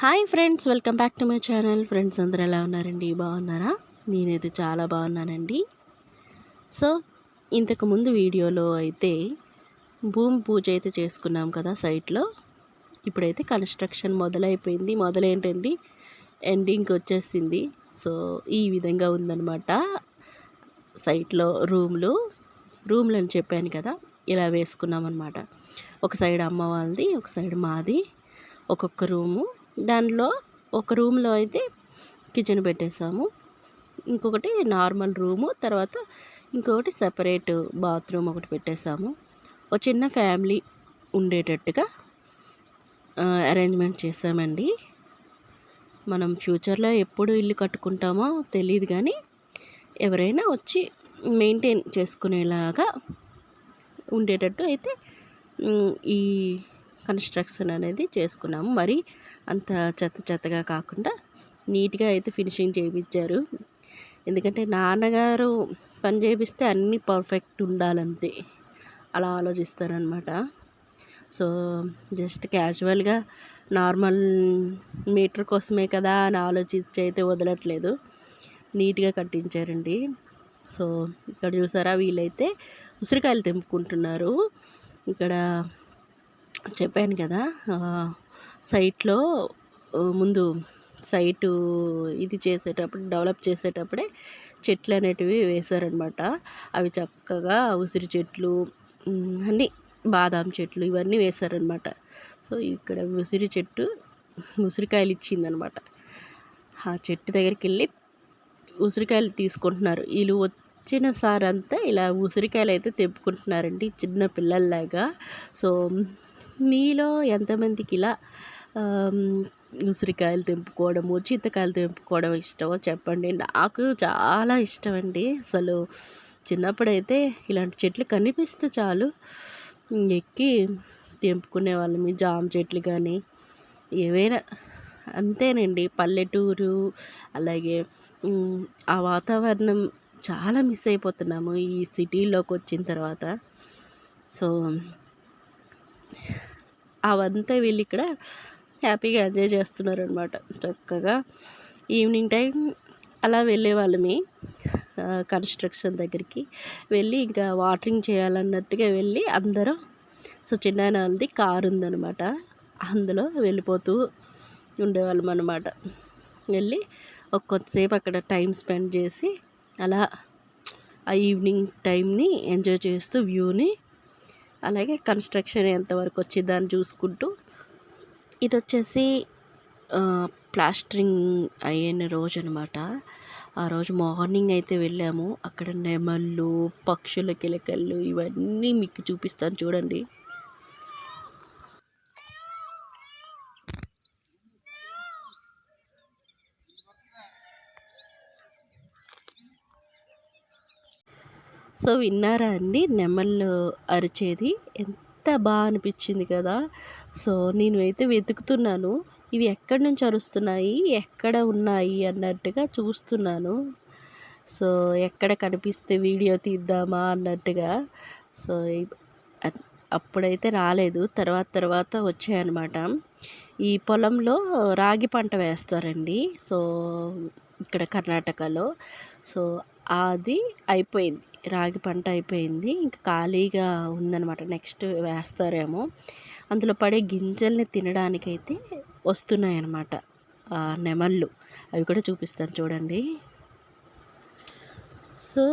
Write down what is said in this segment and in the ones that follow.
Hi friends welcome back to my channel. Friends అందరూ ఎలా ఉన్నారండి? బాగున్నారా? నేనైతే చాలా బాగున్నానండి. సో ఇంతకుముందు వీడియోలో అయితే భూమి పూజ అయితే చేసుకున్నాం కదా సైట్లో. ఇప్పుడైతే కన్స్ట్రక్షన్ మొదలైపోయింది. మొదలేంటండి? ఎండింగ్కి వచ్చేసింది. సో ఈ విధంగా ఉందన్నమాట సైట్లో రూమ్లు. రూమ్లు అని చెప్పాను కదా ఇలా వేసుకున్నాం అనమాట ఒక సైడ్ అమ్మ వాళ్ళది ఒక సైడ్ మాది ఒక్కొక్క రూము. దానిలో ఒక రూమ్లో అయితే కిచెన్ పెట్టేసాము. ఇంకొకటి నార్మల్ రూము తర్వాత ఇంకొకటి సపరేట్ బాత్రూమ్ ఒకటి పెట్టేసాము. ఒక చిన్న ఫ్యామిలీ ఉండేటట్టుగా అరేంజ్మెంట్ చేసామండి. మనం ఫ్యూచర్లో ఎప్పుడు ఇల్లు కట్టుకుంటామో తెలియదు కానీ ఎవరైనా వచ్చి మెయింటైన్ చేసుకునేలాగా ఉండేటట్టు అయితే ఈ కన్స్ట్రక్షన్ అనేది చేసుకున్నాము. మరి అంత చెత్త చెత్తగా కాకుండా నీట్గా అయితే ఫినిషింగ్ చేయించారు ఎందుకంటే నాన్నగారు పని చేపిస్తే అన్నీ పర్ఫెక్ట్ ఉండాలంతే. అలా ఆలోచిస్తారనమాట సో జస్ట్ క్యాజువల్గా నార్మల్ మీటర్ కోసమే కదా అని ఆలోచించి అయితే వదలట్లేదు. నీట్గా కట్టించారండి. సో ఇక్కడ చూసారా వీళ్ళైతే ఉసిరికాయలు తెంపుకుంటున్నారు. ఇక్కడ చెప్పాను కదా సైట్లో ముందు సైటు ఇది చేసేటప్పుడు డెవలప్ చేసేటప్పుడే చెట్లు అనేటివి వేశారనమాట. అవి చక్కగా ఉసిరి చెట్లు అన్నీ బాదాం చెట్లు ఇవన్నీ వేశారనమాట. సో ఇక్కడ ఉసిరి చెట్టు ఉసిరికాయలు ఇచ్చిందనమాట. ఆ చెట్టు దగ్గరికి వెళ్ళి ఉసిరికాయలు తీసుకుంటున్నారు. వీళ్ళు వచ్చిన సార్ అంతా ఇలా ఉసిరికాయలు అయితే తెప్పుకుంటున్నారండి చిన్న పిల్లల్లాగా. సో మీలో ఎంతమందికి ఇలా ఉసిరికాయలు తెంపుకోవడము చింతకాయలు తెంపుకోవడం ఇష్టమో చెప్పండి. నాకు చాలా ఇష్టం అండి అసలు చిన్నప్పుడైతే ఇలాంటి చెట్లు కనిపిస్తే చాలు. ఎక్కి తెంపుకునే వాళ్ళమి జామ చెట్లు కానీ ఏవైనా అంతేనండి. పల్లెటూరు అలాగే ఆ వాతావరణం చాలా మిస్ అయిపోతున్నాము ఈ సిటీలోకి వచ్చిన తర్వాత. సో అవంతా వీళ్ళు ఇక్కడ హ్యాపీగా ఎంజాయ్ చేస్తున్నారు అనమాట చక్కగా ఈవినింగ్ టైం అలా వెళ్ళే వాళ్ళమి కన్స్ట్రక్షన్ దగ్గరికి వెళ్ళి ఇంకా వాటరింగ్ చేయాలన్నట్టుగా వెళ్ళి అందరం సో చిన్న వాళ్ళది కారు ఉందన్నమాట అందులో వెళ్ళిపోతూ ఉండేవాళ్ళం అనమాట వెళ్ళి ఒక కొద్దిసేపు అక్కడ టైం స్పెండ్ చేసి అలా ఆ ఈవినింగ్ టైంని ఎంజాయ్ చేస్తూ వ్యూని అలాగే కన్స్ట్రక్షన్ ఎంతవరకు వచ్చిందని చూసుకుంటూ ఇది వచ్చేసి ప్లాస్టరింగ్ అయిన రోజు అనమాట ఆ రోజు మార్నింగ్ అయితే వెళ్ళాము. అక్కడ నెమళ్ళు పక్షుల కిలకలు ఇవన్నీ మీకు చూపిస్తాను చూడండి. సో విన్నారా అండి నెమళ్ళు అరిచేది? ఎంత బాగా అనిపించింది కదా! సో నేను అయితే వెతుకుతున్నాను. ఇవి ఎక్కడి నుంచి అరుస్తున్నాయి? ఎక్కడ ఉన్నాయి? అన్నట్టుగా చూస్తున్నాను. సో ఎక్కడ కనిపిస్తే వీడియో తీద్దామా? అన్నట్టుగా. సో అప్పుడైతే రాలేదు. తర్వాత తర్వాత వచ్చాయన్నమాట. ఈ పొలంలో రాగి పంట వేస్తారండి. సో ఇక్కడ కర్ణాటకలో. సో అది అయిపోయింది. రాగి పంట అయిపోయింది. ఇంకా ఖాళీగా ఉందన్నమాట. నెక్స్ట్ వేస్తారేమో. అందులో పడే గింజల్ని తినడానికైతే వస్తున్నాయి అన్నమాట నెమళ్ళు. అవి కూడా చూపిస్తాను చూడండి. సో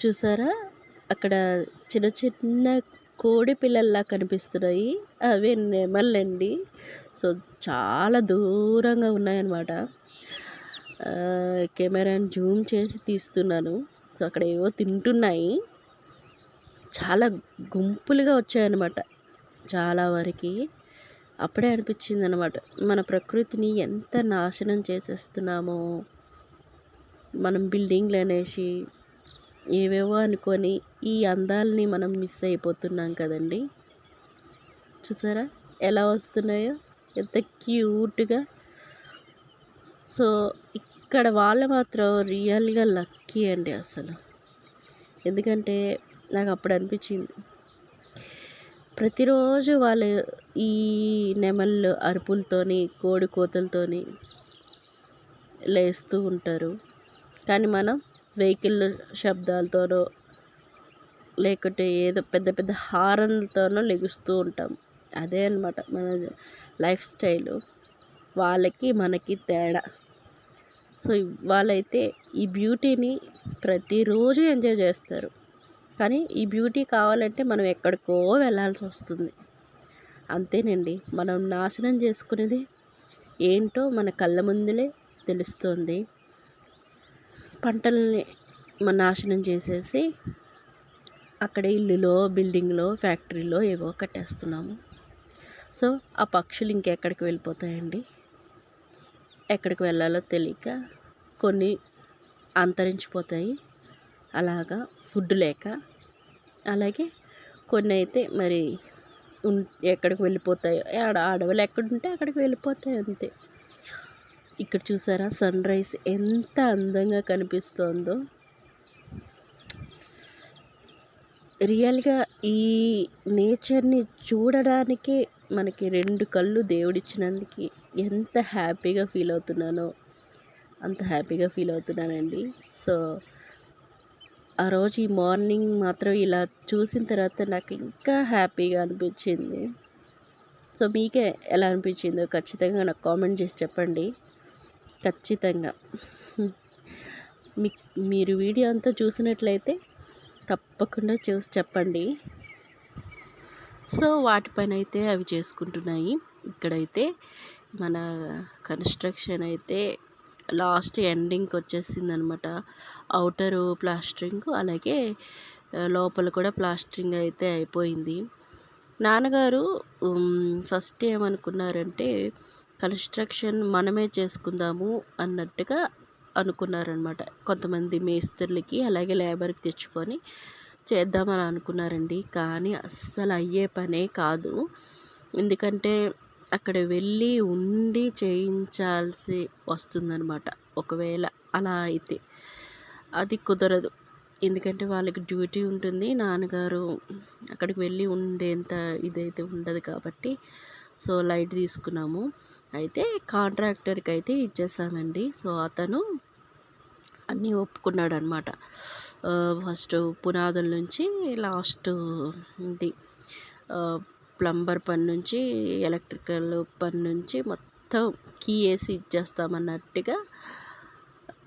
చూసారా? అక్కడ చిన్న చిన్న కోడి పిల్లల్లా కనిపిస్తున్నాయి. అవే నెమళ్ళండి. సో చాలా దూరంగా ఉన్నాయన్నమాట. కెమెరాని జూమ్ చేసి తీస్తున్నాను. అక్కడ ఏవో తింటున్నాయి. చాలా గుంపులుగా వచ్చాయన్నమాట. చాలా వరకు అప్పుడే అనిపించింది అనమాట మన ప్రకృతిని ఎంత నాశనం చేసేస్తున్నామో. మనం బిల్డింగ్లు అనేసి ఏవేవో అనుకొని ఈ అందాలని మనం మిస్ అయిపోతున్నాం కదండి. చూసారా? ఎలా వస్తున్నాయో? ఎంత క్యూట్గా. సో ఇక్కడ వాళ్ళు మాత్రం రియల్గా లక్కీ అండి అసలు. ఎందుకంటే నాకు అప్పుడు అనిపించింది. ప్రతిరోజు వాళ్ళు ఈ నెమళ్ళు అరుపులతోని కోడి కోతలతోని లేస్తూ ఉంటారు. కానీ మనం వెహికల్ శబ్దాలతోనో లేకుంటే ఏదో పెద్ద పెద్ద హారన్లతోనో లెగుస్తూ ఉంటాం. అదే అనమాట మన లైఫ్ స్టైలు. వాళ్ళకి మనకి తేడా. సో వాళ్ళైతే ఈ బ్యూటీని ప్రతిరోజు ఎంజాయ్ చేస్తారు. కానీ ఈ బ్యూటీ కావాలంటే మనం ఎక్కడికో వెళ్ళాల్సి వస్తుంది. అంతేనండి. మనం నాశనం చేసుకునేది ఏంటో మన కళ్ళ ముందులే తెలుస్తుంది. పంటల్ని మన నాశనం చేసేసి అక్కడ ఇల్లులో బిల్డింగ్లో ఫ్యాక్టరీలో ఏవో కట్టేస్తున్నాము. సో ఆ పక్షులు ఇంకెక్కడికి వెళ్ళిపోతాయండి? ఎక్కడికి వెళ్ళాలో తెలియక కొన్ని అంతరించిపోతాయి. అలాగా ఫుడ్ లేక. అలాగే కొన్ని అయితే మరి ఎక్కడికి వెళ్ళిపోతాయో ఆడ అడవులు ఎక్కడుంటే అక్కడికి వెళ్ళిపోతాయి అంతే. ఇక్కడ చూసారా సన్ రైజ్ ఎంత అందంగా కనిపిస్తోందో. రియల్గా ఈ నేచర్ని చూడడానికి మనకి రెండు కళ్ళు దేవుడిచ్చినందుకు ఎంత హ్యాపీగా ఫీల్ అవుతున్నానో అంత హ్యాపీగా ఫీల్ అవుతున్నానండి. సో ఆ రోజు ఈ మార్నింగ్ మాత్రం ఇలా చూసిన తర్వాత నాకు ఇంకా హ్యాపీగా అనిపించింది. సో మీకే ఎలా అనిపించిందో ఖచ్చితంగా నాకు కామెంట్ చేసి చెప్పండి. ఖచ్చితంగా. మీ మీరు వీడియో అంతా చూసినట్లయితే తప్పకుండా చూసి చెప్పండి. సో వాటిపైన అయితే అవి చేసుకుంటున్నాయి. ఇక్కడైతే మన కన్స్ట్రక్షన్ అయితే లాస్ట్ ఎండింగ్కి వచ్చేసింది అనమాట అవుటరు ప్లాస్టరింగ్ అలాగే లోపల కూడా ప్లాస్టరింగ్ అయితే అయిపోయింది. నాన్నగారు ఫస్ట్ ఏమనుకున్నారంటే కన్స్ట్రక్షన్ మనమే చేసుకుందాము అన్నట్టుగా అనుకున్నారనమాట. కొంతమంది మేస్త్రులకి అలాగే లేబర్కి తెచ్చుకొని చేద్దామని అనుకున్నారండి. కానీ అస్సలు అయ్యే పనే కాదు. ఎందుకంటే అక్కడ వెళ్ళి ఉండి చేయించాల్సి వస్తుందన్నమాట. ఒకవేళ అలా అయితే అది కుదరదు. ఎందుకంటే వాళ్ళకి డ్యూటీ ఉంటుంది. నాన్నగారు అక్కడికి వెళ్ళి ఉండేంత ఇదైతే ఉండదు కాబట్టి సో లైట్ తీసుకున్నాము. అయితే కాంట్రాక్టర్కి అయితే ఇచ్చేసామండి. సో అతను అన్నీ ఒప్పుకున్నాడు అనమాట ఫస్ట్ పునాదుల నుంచి లాస్ట్ ఇది ప్లంబర్ పని నుంచి ఎలక్ట్రికల్ పని నుంచి మొత్తం కీ వేసి ఇచ్చేస్తామన్నట్టుగా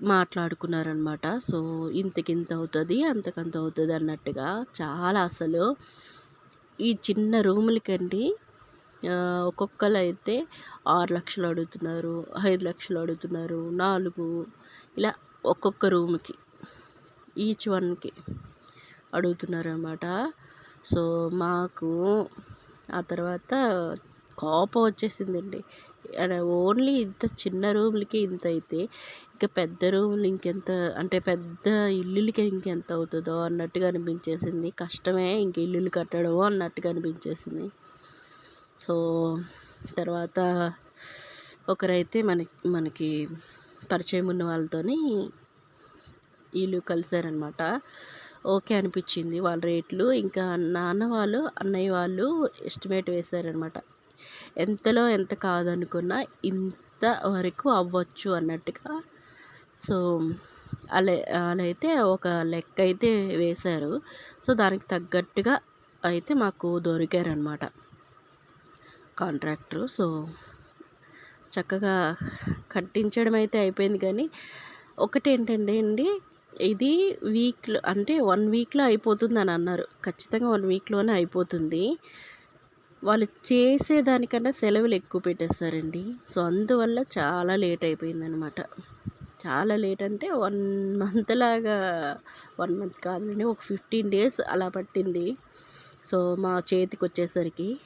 మాట్లాడుకున్నారనమాట సో ఇంతకింత అవుతుంది అంతకంత అవుతుంది అన్నట్టుగా చాలా అసలు. ఈ చిన్న రూములకండి ఒక్కొక్కరు అయితే ఆరు లక్షలు అడుగుతున్నారు ఐదు లక్షలు అడుగుతున్నారు నాలుగు ఇలా ఒక్కొక్క రూమ్కి ఈచ్ వన్కి అడుగుతున్నారు అన్నమాట సో మాకు ఆ తర్వాత కోపం వచ్చేసిందండి. ఓన్లీ ఇంత చిన్న రూమ్లకి ఇంత అయితే ఇంకా పెద్ద రూములు ఇంకెంత అంటే పెద్ద ఇల్లులకి ఇంకెంత అవుతుందో అన్నట్టుగా అనిపించేసింది. కష్టమే ఇంక ఇల్లులు కట్టడము అన్నట్టుగా అనిపించేసింది. సో తర్వాత ఒకరైతే మనకి మనకి పరిచయం ఉన్న వాళ్ళతోని వీళ్ళు కలిసారనమాట ఓకే అనిపించింది వాళ్ళ రేట్లు. ఇంకా నాన్న వాళ్ళు అన్నయ్య వాళ్ళు ఎస్టిమేట్ వేశారనమాట ఎంతలో ఎంత కాదనుకున్నా ఇంత వరకు అవ్వచ్చు అన్నట్టుగా. సో అలా అలా అయితే ఒక లెక్క అయితే వేశారు. సో దానికి తగ్గట్టుగా అయితే మాకు దొరికారనమాట కాంట్రాక్టరు. సో చక్కగా కట్టించడం అయితే అయిపోయింది కానీ ఒకటి ఏంటంటే అండి ఇది వీక్లో అంటే వన్ వీక్లో అయిపోతుంది అని అన్నారు. ఖచ్చితంగా వన్ వీక్లోనే అయిపోతుంది. వాళ్ళు చేసేదానికన్నా సెలవులు ఎక్కువ పెట్టేస్తారండి. సో అందువల్ల చాలా లేట్ అయిపోయిందనమాట చాలా లేట్ అంటే వన్ మంత్ లాగా వన్ మంత్ కాదండి ఒక ఫిఫ్టీన్ డేస్ అలా పట్టింది. సో మా చేతికి వచ్చేసరికి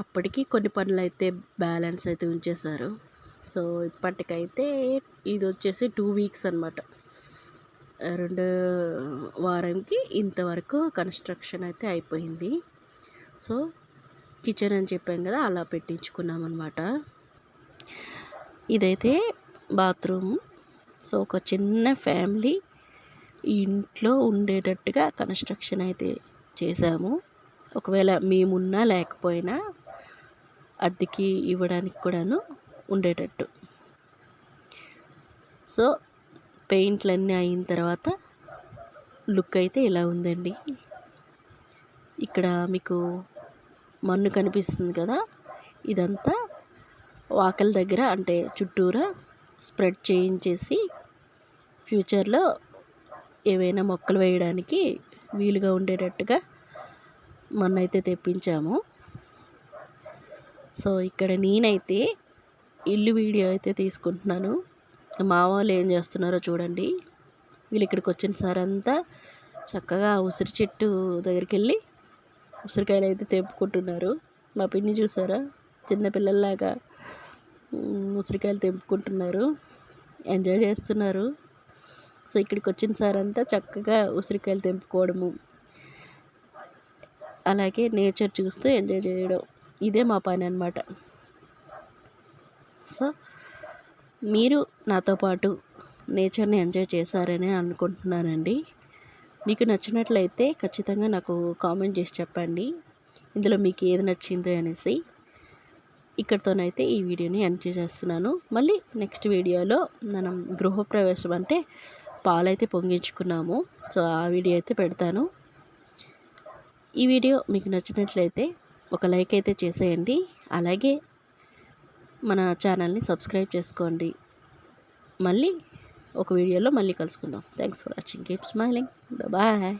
అప్పటికి కొన్ని పనులు అయితే బ్యాలెన్స్ అయితే ఉంచేశారు. సో ఇప్పటికైతే ఇది వచ్చేసి టూ వీక్స్ అనమాట రెండు వారంకి ఇంతవరకు కన్స్ట్రక్షన్ అయితే అయిపోయింది. సో కిచెన్ అని చెప్పాం కదా అలా పెట్టించుకున్నాం అనమాట ఇదైతే బాత్రూమ్. సో ఒక చిన్న ఫ్యామిలీ ఇంట్లో ఉండేటట్టుగా కన్స్ట్రక్షన్ అయితే చేసాము ఒకవేళ మేమున్నా లేకపోయినా అద్దెకి ఇవ్వడానికి కూడాను ఉండేటట్టు. సో పెయింట్లు అన్నీ అయిన తర్వాత లుక్ అయితే ఇలా ఉందండి? ఇక్కడ మీకు మన్ను కనిపిస్తుంది కదా? ఇదంతా వాకల దగ్గర అంటే చుట్టూరా స్ప్రెడ్ చేయించేసి ఫ్యూచర్లో ఏవైనా మొక్కలు వేయడానికి వీలుగా ఉండేటట్టుగా మన్నైతే తెప్పించాము. సో ఇక్కడ నేనైతే ఇల్లు వీడియో అయితే తీసుకుంటున్నాను. మా వాళ్ళు ఏం చేస్తున్నారో చూడండి. వీళ్ళు ఇక్కడికి వచ్చిన సారంతా చక్కగా ఉసిరి చెట్టు దగ్గరికి వెళ్ళి ఉసిరికాయలు అయితే తెంపుకుంటున్నారు. మా పిన్ని చూసారా? చిన్నపిల్లల్లాగా ఉసిరికాయలు తెంపుకుంటున్నారు. ఎంజాయ్ చేస్తున్నారు. సో ఇక్కడికి వచ్చిన సారంతా చక్కగా ఉసిరికాయలు తెంపుకోవడము అలాగే నేచర్ చూస్తూ ఎంజాయ్ చేయడం. ఇదే మా పని అనమాట సో మీరు నాతో పాటు నేచర్ని ఎంజాయ్ చేశారని అనుకుంటున్నానండి. మీకు నచ్చినట్లయితే ఖచ్చితంగా నాకు కామెంట్ చేసి చెప్పండి. ఇందులో మీకు ఏది నచ్చింది అనేసి. ఇక్కడితోనైతే ఈ వీడియోని ఎండ్ చేసేస్తున్నాను. మళ్ళీ నెక్స్ట్ వీడియోలో మనం గృహప్రవేశం అంటే పాలైతే పొంగించుకున్నాము. సో ఆ వీడియో అయితే పెడతాను. ఈ వీడియో మీకు నచ్చినట్లయితే ఒక లైక్ అయితే చేసేయండి. అలాగే మన ఛానల్ని సబ్స్క్రైబ్ చేసుకోండి. మళ్ళీ ఒక వీడియోలో మళ్ళీ కలుసుకుందాం. Thanks for watching keep smiling bye